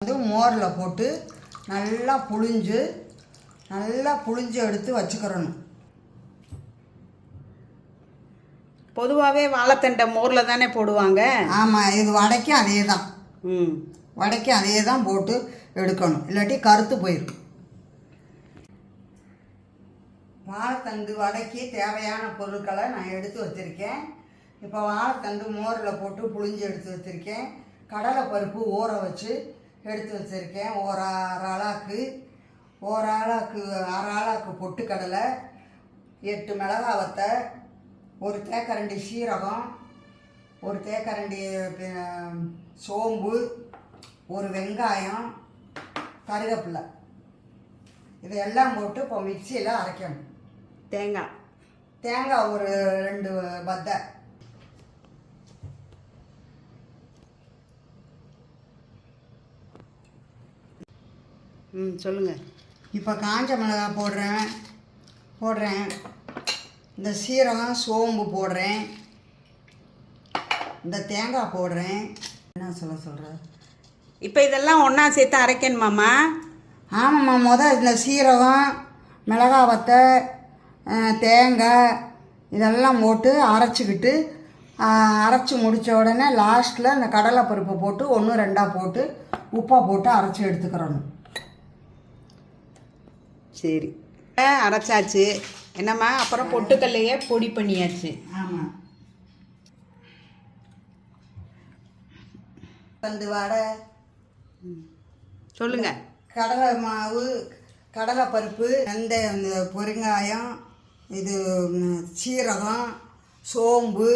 வந்து மோரில் போட்டு நல்லா புழிஞ்சு நல்லா புழிஞ்சு எடுத்து வச்சுக்கிறணும். பொதுவாகவே வாழைத்தண்டை மோரில் தானே போடுவாங்க? ஆமாம் இது வடைக்கும் அதே தான் ம். வடைக்கும் அதே தான் போட்டு எடுக்கணும். இல்லாட்டி கருத்து போயிடும் வாழைத்தண்டு வடைக்கு தேவையான பொருட்களை நான் எடுத்து வச்சுருக்கேன். இப்போ வாழைத்தண்டு மோரில் போட்டு புழிஞ்சு எடுத்து வச்சுருக்கேன். கடலை பருப்பு ஊற வச்சு எடுத்து வச்சுருக்கேன். ஒரு அரை ஆளாக்கு ஒரு ஆளாக்கு அரை ஆளாக்கு பொட்டுக்கடலை எட்டு மிளகா வத்தை ஒரு தேக்கரண்டி சீரகம் ஒரு தேக்கரண்டி சோம்பு ஒரு வெங்காயம் கருவேப்பிலை இதையெல்லாம் போட்டு இப்போ மிக்சியில் அரைக்கணும். தேங்காய். தேங்காய் ஒரு ரெண்டு பத்தை ம் சொல்லுங்கள் இப்போ காஞ்ச மிளகாய் போடுறேன். போடுறேன். இந்த சீரகம் சோம்பு போடுறேன். இந்த தேங்காய் போடுறேன். என்ன சொல்ல சொல்கிற இப்போ இதெல்லாம் ஒன்றா சேர்த்து அரைக்கணுமாம்மா? ஆமாம்மா முத இதில் சீரகம் மிளகா வத்தை தேங்காய் இதெல்லாம் போட்டு அரைச்சிக்கிட்டு அரைச்சி முடித்த உடனே லாஸ்ட்டில் இந்த கடலை பருப்பை போட்டு ஒன்று ரெண்டாக போட்டு உப்பை போட்டு அரைச்சி எடுத்துக்கிறணும். சரி. அரைச்சாச்சு. என்னம்மா? அப்புறம் பொட்டுக்கல்லையே பொடி பண்ணியாச்சு. ஆமாம் வந்து வடை. சொல்லுங்க. கடலை மாவு கடலை பருப்பு அந்த இந்த பெருங்காயம் இது சீரகம் சோம்பு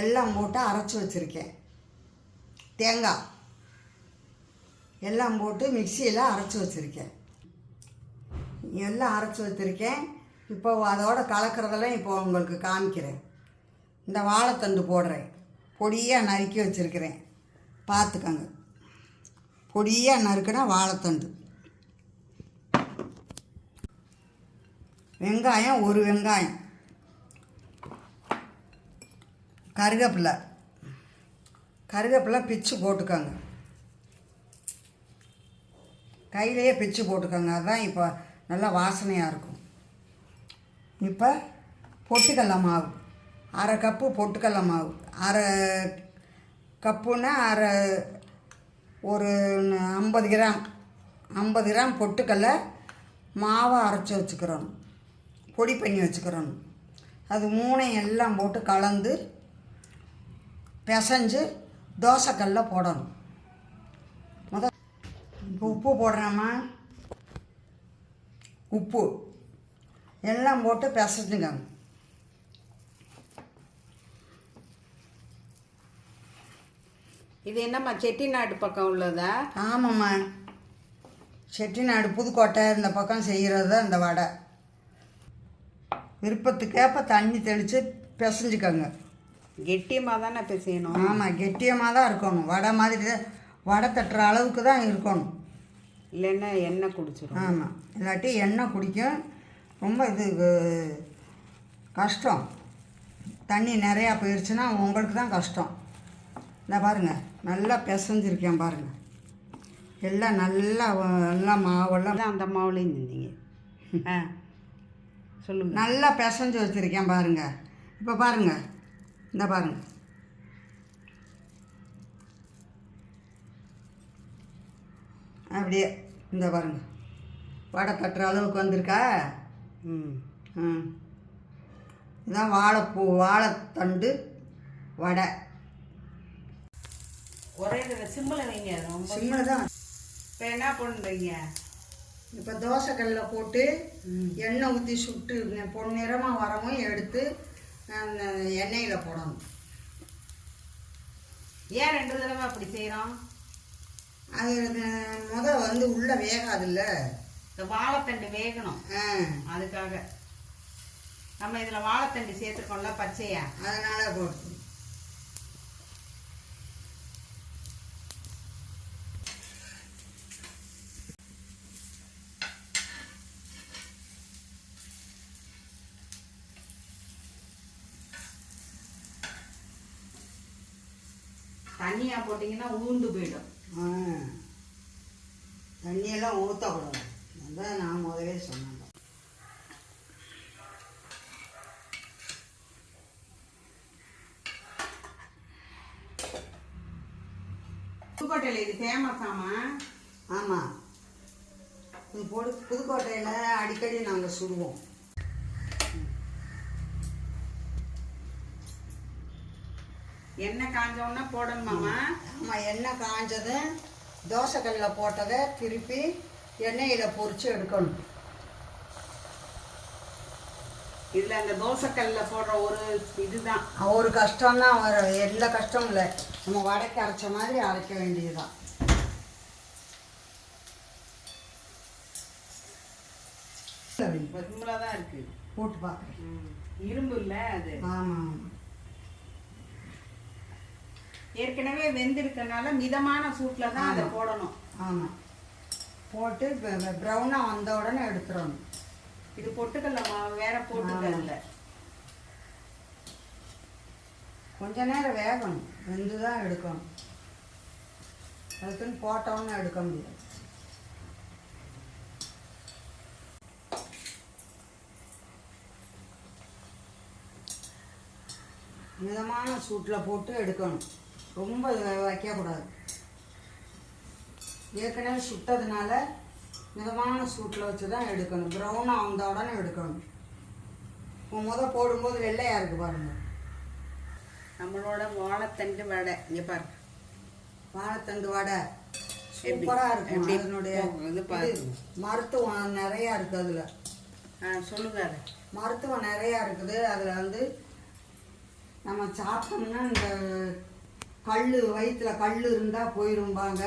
எல்லாம் போட்டு அரைச்சி வச்சுருக்கேன். தேங்காய் எல்லாம் போட்டு மிக்சியில் அரைச்சி வச்சுருக்கேன். எல்லாம் அரைச்சி வச்சுருக்கேன். இப்போ அதோட கலக்கிறதெல்லாம் இப்போ உங்களுக்கு காமிக்கிறேன். இந்த வாழைத்தண்டு போடுறேன். பொடியாக நறுக்கி வச்சுருக்கிறேன். பார்த்துக்கங்க. பொடியாக நறுக்கினா வாழைத்தண்டு. வெங்காயம் ஒரு வெங்காயம். கருகப்பில்லை. கருவேப்பிலை பிச்சு போட்டுக்கோங்க. கையிலேயே பிச்சு போட்டுக்கோங்க. அதுதான் இப்போ நல்லா வாசனையாக இருக்கும். இப்போ பொட்டுக்கடல மாவு அரை கப்பு பொட்டுக்கடல மாவு அரை கப்புன்னா அரை ஒரு ஐம்பது கிராம். ஐம்பது கிராம் பொட்டுக்கடல மாவை அரைச்சி வச்சுக்கிறோம் பொடி பண்ணி வச்சுக்கிறோம் அது மூணையும் எல்லாம் போட்டு கலந்து பிசைஞ்சு தோசைக்கல்ல போடணும். முத இப்போ உப்பு போடுறேம்மா. உப்பு. எல்லாம் போட்டு பிசைஞ்சுக்கங்க இது என்னம்மா செட்டிநாடு பக்கம் உள்ளதா? ஆமாம்மா. செட்டிநாடு புதுக்கோட்டை இந்த பக்கம் செய்கிறது தான் இந்த வடை. விருப்பத்துக்கேற்ப தண்ணி தெளித்து பிசைஞ்சுக்கோங்க. கெட்டியமாக தானே பிசையணும்? ஆமாம் கெட்டியமாக தான் இருக்கணும். வடை மாதிரி தான் வடை தட்டுற அளவுக்கு தான் இருக்கணும். இல்லைன்னா எண்ணெய் குடிச்சிரும். ஆமாம் இல்லாட்டி எண்ணெய் குடிக்கும் ரொம்ப இது கஷ்டம். தண்ணி நிறையா போயிடுச்சுன்னா உங்களுக்கு தான் கஷ்டம். இந்த பாருங்கள் நல்லா பிசைஞ்சிருக்கேன் பாருங்கள் எல்லாம் நல்லா நல்லா மாவெல்லாம் அந்த மாவுலேயும் இருந்தீங்க ஆ சொல்லுங்க. நல்லா பிசைஞ்சு வச்சுருக்கேன் பாருங்கள் இப்போ பாருங்கள் இந்த பாருங்கள் அப்படியே இந்த பாருங்கள் வடை தட்டுற அளவுக்கு வந்திருக்கா? ம். ம் இதான் வாழைப்பூ வாழைத்தண்டு வடை. ஒரே இதில் சிம்மில் வைங்க ரொம்ப சிம்மில் தான். இப்போ என்ன பண்ணுறீங்க இப்போ தோசைக்கல்ல போட்டு எண்ணெய் ஊற்றி சுட்டு பொன்னிறமாக வரவும் எடுத்து அந்த எண்ணெயில் போடணும். ஏன் ரெண்டு தடவை அப்படி செய்கிறோம் அது முத வந்து உள்ளே வேகாதுல்ல? இந்த வாழைத்தண்டு வேகணும். அதுக்காக. நம்ம இதில் வாழைத்தண்டு சேர்த்துருக்கோம்ல பச்சையா? அதனால போட்டு தண்ணியாக போட்டிங்கன்னா ஊந்து போயிடும். தண்ணியெல்லாம் ஊற்றக்கூடாது அதான் நான் முதலே சொன்னேன். புதுக்கோட்டையில் இது ஃபேமஸ் ஆமா? ஆமாம் இது பொடு புதுக்கோட்டையில் அடிக்கடி நாங்கள் சுடுவோம். எண்ணெய் காஞ்சோன்னா போடணுமாமா ஆமாம் எண்ணெய் காஞ்சதும் தோசைக்கல்லில் போட்டதை திருப்பி எண்ணெயில் பொரிச்சு எடுக்கணும். இதுல அந்த தோசைக்கல்ல போடுற ஒரு இதுதான். ஒரு கஷ்டம்தான் வரும் எந்த கஷ்டமும் இல்லை. நம்ம வடைக்கு அரைச்ச மாதிரி அரைக்க வேண்டியதுதான். தான் இருக்கு. போட்டு பார்க்குறேன். இரும்பு இல்ல அது. ஆமாம். ஏற்கனவே வெந்திருக்கனால மிதமான சூட்ல தான் அதை. போடணும். ஆமாம் போட்டு ப்ரௌனாக வந்த உடனே எடுத்துடணும். இது பொட்டுக்கல்ல மாவு வேற போட்டுக்கல்ல. கொஞ்ச நேரம் வேகணும். வெந்து தான் எடுக்கணும். அதுக்குன்னு போட்டோன்னு எடுக்க முடியாது. மிதமான சூட்டில் போட்டு எடுக்கணும். ரொம்ப வைக்கக்கூடாது ஏற்கனவே சுட்டதுனால மிதமான சூட்டில் வச்சு தான் எடுக்கணும் ப்ரௌனாக வந்த உடனே எடுக்கணும். இப்போ முத போடும்போது வெள்ளையாக இருக்கு பாருங்கள் நம்மளோட வாழைத்தண்டு வடை. இங்க பாரு. வாழைத்தண்டு வடை? சூப்பராக இருக்கும்? அதனுடைய மருத்துவம் நிறையா இருக்குது அதில். ஆ, சொல்லுங்க அதை. மருத்துவம் நிறையா இருக்குது. அதில் வந்து நம்ம சாப்பிட்டோம்னா இந்த கல் வயிற்றுல கல் இருந்தால் போயிரும்பாங்க.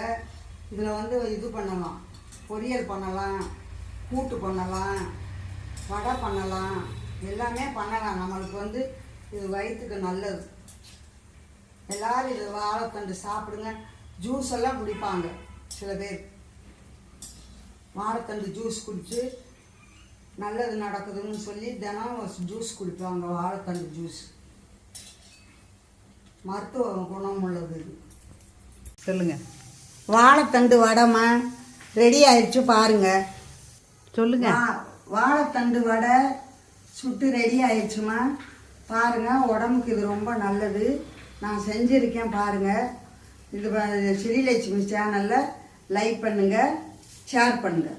இதில் வந்து இது பண்ணலாம். பொரியல் பண்ணலாம். கூட்டு பண்ணலாம். வடை பண்ணலாம். எல்லாமே பண்ணலாம். நம்மளுக்கு வந்து இது வயிற்றுக்கு நல்லது. எல்லோரும் இது வாழைத்தண்டு சாப்பிடுங்க. ஜூஸ் எல்லாம் குடிப்பாங்க சில பேர். வாழைத்தண்டு ஜூஸ் குடித்து நல்லது நடக்குதுன்னு சொல்லி தினம் ஜூஸ் குடிப்பாங்க. வாழைத்தண்டு ஜூஸ் மருத்துவ குணம் உள்ளது. இது சொல்லுங்க. வாழைத்தண்டு வடைமா ரெடி ஆயிடுச்சு பாருங்க. சொல்லுங்க. வாழைத்தண்டு வடை சுட்டு ரெடி ஆயிடுச்சுமா பாருங்க உடம்புக்கு இது ரொம்ப நல்லது. நான் செஞ்சுருக்கேன் பாருங்க. இது ஸ்ரீலட்சுமி சேனலில் லைக் பண்ணுங்க ஷேர் பண்ணுங்க.